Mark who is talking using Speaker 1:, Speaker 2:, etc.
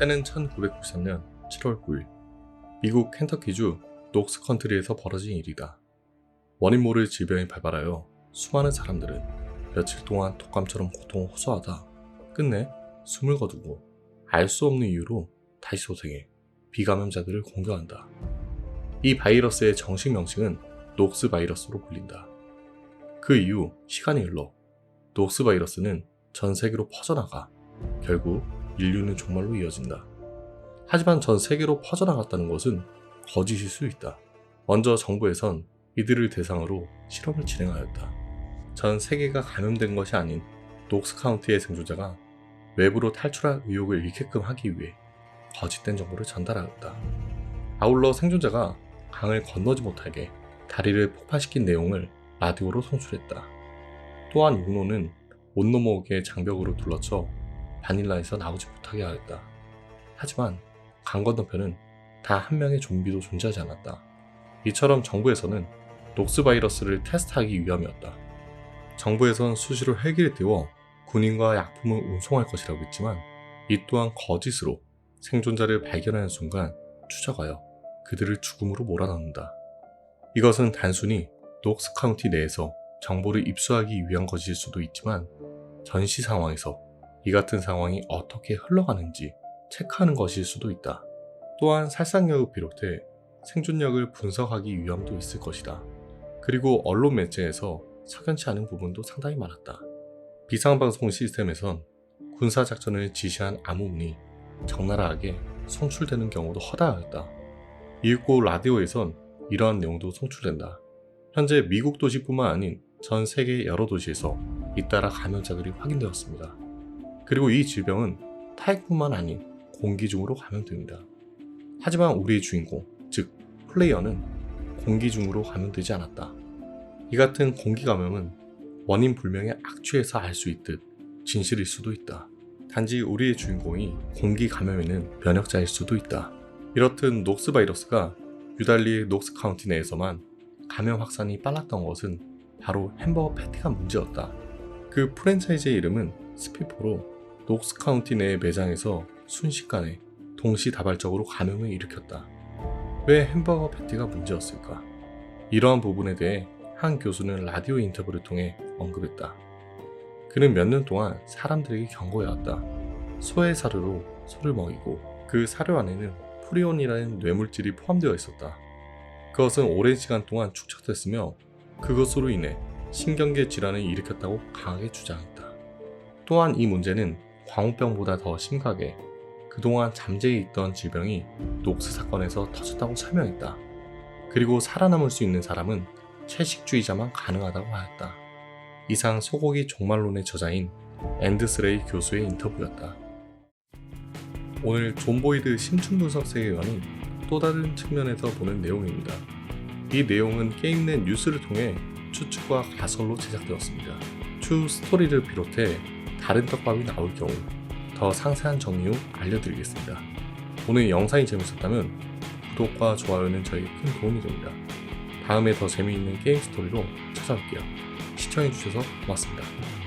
Speaker 1: 때는 1993년 7월 9일 미국 켄터키주 녹스 컨트리에서 벌어진 일이다. 원인 모를 질병이 발발하여 수많은 사람들은 며칠 동안 독감처럼 고통을 호소하다 끝내 숨을 거두고 알 수 없는 이유로 다시 소생해 비감염자들을 공격한다. 이 바이러스의 정식 명칭은 녹스 바이러스로 불린다. 그 이후 시간이 흘러 녹스 바이러스는 전 세계로 퍼져나가 결국 인류는 종말로 이어진다. 하지만 전 세계로 퍼져나갔다는 것은 거짓일 수 있다. 먼저 정부에선 이들을 대상으로 실험을 진행하였다. 전 세계가 감염된 것이 아닌 녹스 카운티의 생존자가 외부로 탈출할 의욕을 잃게끔 하기 위해 거짓된 정보를 전달하였다. 아울러 생존자가 강을 건너지 못하게 다리를 폭파시킨 내용을 라디오로 송출했다. 또한 육로는 못 넘어오게 장벽으로 둘러쳐 바닐라에서 나오지 못하게 하였다. 하지만 강 건너편은 단한 명의 좀비도 존재하지 않았다. 이처럼 정부에서는 녹스 바이러스를 테스트하기 위함이었다. 정부에선 수시로 헬기를 띄워 군인과 약품을 운송할 것이라고 했지만 이 또한 거짓으로 생존자를 발견하는 순간 추적하여 그들을 죽음으로 몰아넣는다. 이것은 단순히 녹스 카운티 내에서 정보를 입수하기 위한 것일 수도 있지만 전시 상황에서 이 같은 상황이 어떻게 흘러가는지 체크하는 것일 수도 있다. 또한 살상력을 비롯해 생존력을 분석하기 위함도 있을 것이다. 그리고 언론 매체에서 석연치 않은 부분도 상당히 많았다. 비상방송 시스템에선 군사작전을 지시한 암호문이 적나라하게 송출되는 경우도 허다하였다. 이윽고 라디오에선 이러한 내용도 송출된다. 현재 미국 도시뿐만 아닌 전 세계 여러 도시에서 잇따라 감염자들이 확인되었습니다. 그리고 이 질병은 타액뿐만 아닌 공기 중으로 감염됩니다. 하지만 우리의 주인공, 즉 플레이어는 공기 중으로 감염되지 않았다. 이 같은 공기 감염은 원인 불명의 악취에서 알 수 있듯 진실일 수도 있다. 단지 우리의 주인공이 공기 감염에는 면역자일 수도 있다. 이렇듯 녹스 바이러스가 유달리 녹스 카운티 내에서만 감염 확산이 빨랐던 것은 바로 햄버거 패티가 문제였다. 그 프랜차이즈의 이름은 스피포로 녹스 카운티 내 매장에서 순식간에 동시다발적으로 감염을 일으켰다. 왜 햄버거 패티가 문제였을까? 이러한 부분에 대해 한 교수는 라디오 인터뷰를 통해 언급했다. 그는 몇 년 동안 사람들에게 경고해왔다. 소의 사료로 소를 먹이고 그 사료 안에는 프리온이라는 뇌물질이 포함되어 있었다. 그것은 오랜 시간 동안 축적됐으며 그것으로 인해 신경계 질환을 일으켰다고 강하게 주장했다. 또한 이 문제는 광우병보다 더 심각하게 그동안 잠재해 있던 질병이 녹스 사건에서 터졌다고 설명했다. 그리고 살아남을 수 있는 사람은 채식주의자만 가능하다고 하였다. 이상 소고기 종말론의 저자인 앤드스레이 교수의 인터뷰였다. 오늘 존 보이드 심층 분석 세계관은 또 다른 측면에서 보는 내용입니다. 이 내용은 게임 내 뉴스를 통해 추측과 가설로 제작되었습니다. 추 스토리를 비롯해 다른 떡밥이 나올 경우 더 상세한 정의 후 알려드리겠습니다. 오늘 영상이 재밌었다면 구독과 좋아요는 저에게 큰 도움이 됩니다. 다음에 더 재미있는 게임 스토리로 찾아올게요. 시청해주셔서 고맙습니다.